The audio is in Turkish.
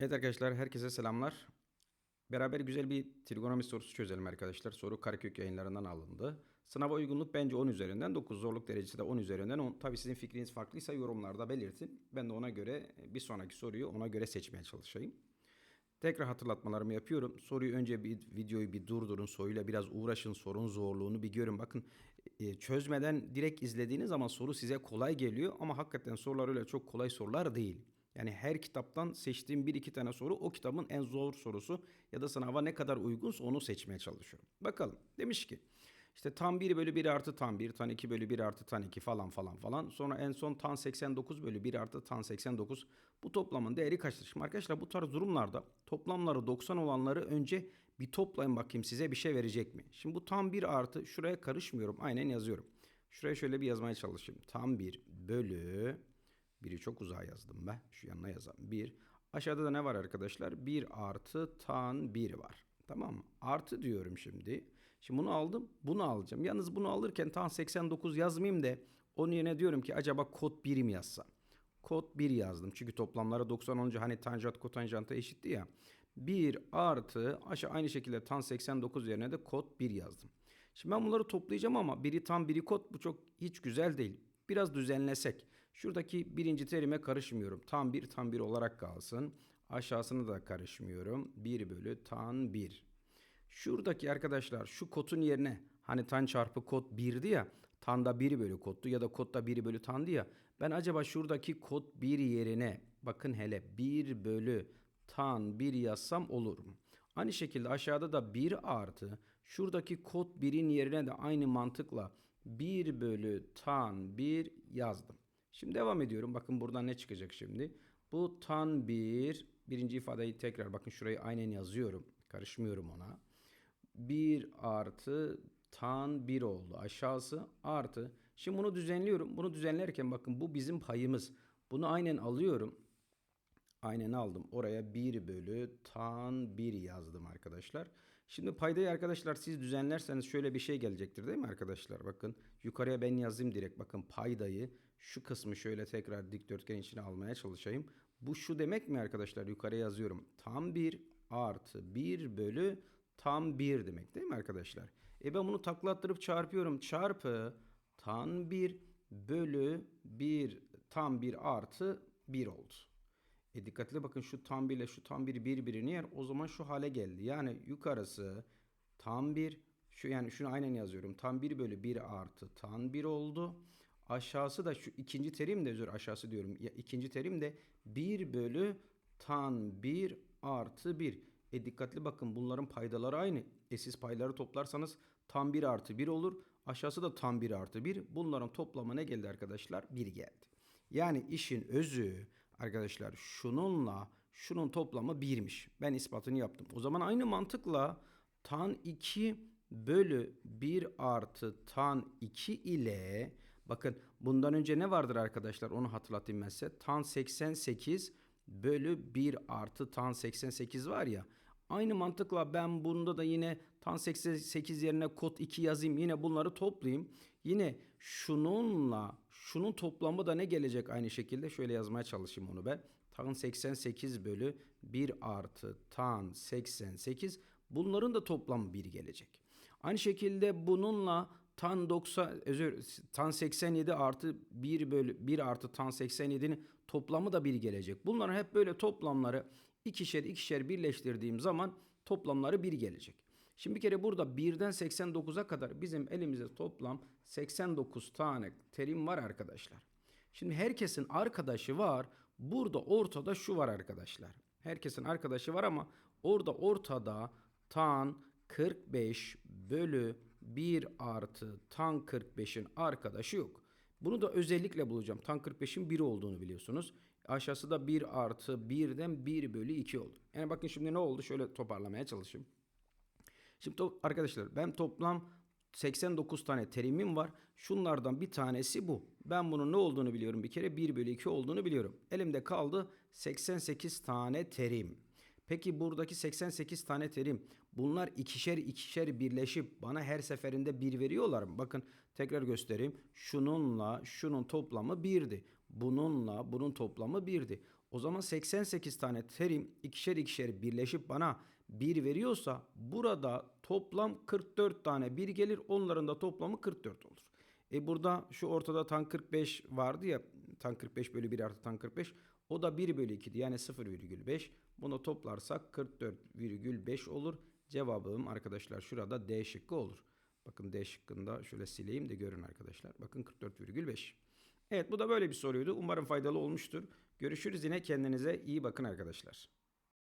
Evet arkadaşlar herkese selamlar. Beraber güzel bir trigonometri sorusu çözelim arkadaşlar. Soru Karakök yayınlarından alındı. Sınava uygunluk bence 10 üzerinden 9. Zorluk derecesi de 10 üzerinden 10. Tabii sizin fikriniz farklıysa yorumlarda belirtin. Ben de ona göre bir sonraki soruyu ona göre seçmeye çalışayım. Tekrar hatırlatmalarımı yapıyorum. Soruyu önce bir videoyu bir durdurun. Soruyla biraz uğraşın. Sorun zorluğunu bir görün. Bakın e, çözmeden direkt izlediğiniz zaman soru size kolay geliyor. Ama hakikaten sorular öyle çok kolay sorular değil. Yani her kitaptan seçtiğim bir iki tane soru o kitabın en zor sorusu ya da sınava ne kadar uygunsa onu seçmeye çalışıyorum. Bakalım demiş ki işte tan 1 bölü 1 artı tan 1, tan 2 bölü 1 artı tan 2 falan falan falan. Sonra en son tan 89 bölü 1 artı tan 89. Bu toplamın değeri kaçtır? Şimdi arkadaşlar bu tarz durumlarda toplamları 90 olanları önce bir toplayın bakayım size bir şey verecek mi? Şimdi bu tan 1 artı şuraya karışmıyorum aynen yazıyorum. Şuraya şöyle bir yazmaya çalışayım. Tan 1 bölü Biri çok uzağa yazdım ben. Şu yanına yazalım. 1. Aşağıda da ne var arkadaşlar? 1 artı tan 1 var. Tamam mı? Artı diyorum şimdi. Şimdi bunu aldım. Bunu alacağım. Yalnız bunu alırken tan 89 yazmayayım da onun yerine diyorum ki acaba kod 1 mi yazsam? Kod 1 yazdım. Çünkü toplamları 90 olunca hani tanjant kotanjanta eşitti ya. 1 artı aşağı aynı şekilde tan 89 yerine de kod 1 yazdım. Şimdi ben bunları toplayacağım ama biri tam biri kod bu çok hiç güzel değil. Biraz düzenlesek. Şuradaki birinci terime karışmıyorum. Tam bir tam bir olarak kalsın. Aşağısını da karışmıyorum. 1 bölü tan 1. Şuradaki arkadaşlar şu kotun yerine hani tan çarpı kot 1'di ya. Tan da 1 bölü kottu ya da kot da 1 bölü tandı ya. Ben acaba şuradaki kot 1 yerine bakın hele 1 bölü tan 1 yazsam olur mu? Aynı şekilde aşağıda da 1 artı şuradaki kod 1'in yerine de aynı mantıkla 1 bölü tan 1 yazdım. Şimdi devam ediyorum. Bakın buradan ne çıkacak şimdi? Bu tan 1 birinci ifadeyi tekrar bakın şurayı aynen yazıyorum. Karışmıyorum ona. 1 artı tan 1 oldu. Aşağısı artı. Şimdi bunu düzenliyorum. Bunu düzenlerken bakın bu bizim payımız. Bunu aynen alıyorum. Aynen aldım. Oraya 1 bölü tan 1 yazdım arkadaşlar. Şimdi paydayı arkadaşlar siz düzenlerseniz şöyle bir şey gelecektir değil mi arkadaşlar? Bakın yukarıya ben yazayım direkt. Bakın paydayı şu kısmı şöyle tekrar dikdörtgen içine almaya çalışayım. Bu şu demek mi arkadaşlar? Yukarıya yazıyorum. Tam 1 artı 1 bölü tam 1 demek değil mi arkadaşlar? E ben bunu taklattırıp çarpıyorum. Çarpı tan 1 bölü 1 tam 1 artı 1 oldu. E dikkatli bakın şu tam 1 ile şu tam 1 birbirini yer. O zaman şu hale geldi. Yani yukarısı tam 1 şu yani şunu aynen yazıyorum. Tam 1 bölü 1 artı tam 1 oldu. Aşağısı da şu ikinci terim de özür aşağısı diyorum. Ya, ikinci terim de 1 bölü tan 1 artı 1. E dikkatli bakın bunların paydaları aynı. E siz payları toplarsanız tam 1 artı 1 olur. Aşağısı da tam 1 artı 1. Bunların toplamı ne geldi arkadaşlar? 1 geldi. Yani işin özü arkadaşlar şununla şunun toplamı 1'miş. Ben ispatını yaptım. O zaman aynı mantıkla tan 2 bölü 1 artı tan 2 ile bakın bundan önce ne vardır arkadaşlar onu hatırlatayım ben size. Tan 88 bölü 1 artı tan 88 var ya. Aynı mantıkla ben bunda da yine tan 88 yerine kod 2 yazayım. Yine bunları toplayayım. Yine şununla şunun toplamı da ne gelecek aynı şekilde? Şöyle yazmaya çalışayım onu ben. Tan 88 bölü 1 artı tan 88 bunların da toplamı 1 gelecek. Aynı şekilde bununla tan 90 özür tan 87 artı 1 bölü 1 artı tan 87'nin toplamı da 1 gelecek. Bunların hep böyle toplamları ikişer ikişer birleştirdiğim zaman toplamları 1 gelecek. Şimdi bir kere burada 1'den 89'a kadar bizim elimizde toplam 89 tane terim var arkadaşlar. Şimdi herkesin arkadaşı var. Burada ortada şu var arkadaşlar. Herkesin arkadaşı var ama orada ortada tan 45 bölü 1 artı tan 45'in arkadaşı yok. Bunu da özellikle bulacağım. Tan 45'in 1 olduğunu biliyorsunuz. Aşağısı da 1 artı 1'den 1 bölü 2 oldu. Yani bakın şimdi ne oldu? Şöyle toparlamaya çalışayım. Şimdi to- arkadaşlar ben toplam 89 tane terimim var. Şunlardan bir tanesi bu. Ben bunun ne olduğunu biliyorum bir kere. 1 bölü 2 olduğunu biliyorum. Elimde kaldı 88 tane terim. Peki buradaki 88 tane terim bunlar ikişer ikişer birleşip bana her seferinde bir veriyorlar mı? Bakın tekrar göstereyim. Şununla şunun toplamı birdi. Bununla bunun toplamı birdi. O zaman 88 tane terim ikişer ikişer birleşip bana 1 veriyorsa burada toplam 44 tane 1 gelir. Onların da toplamı 44 olur. E burada şu ortada tan 45 vardı ya tan 45 bölü 1 artı tan 45 o da 1 bölü 2'di yani 0,5. Bunu toplarsak 44,5 olur. Cevabım arkadaşlar şurada D şıkkı olur. Bakın D şıkkında şöyle sileyim de görün arkadaşlar. Bakın 44,5. Evet bu da böyle bir soruydu. Umarım faydalı olmuştur. Görüşürüz yine kendinize iyi bakın arkadaşlar.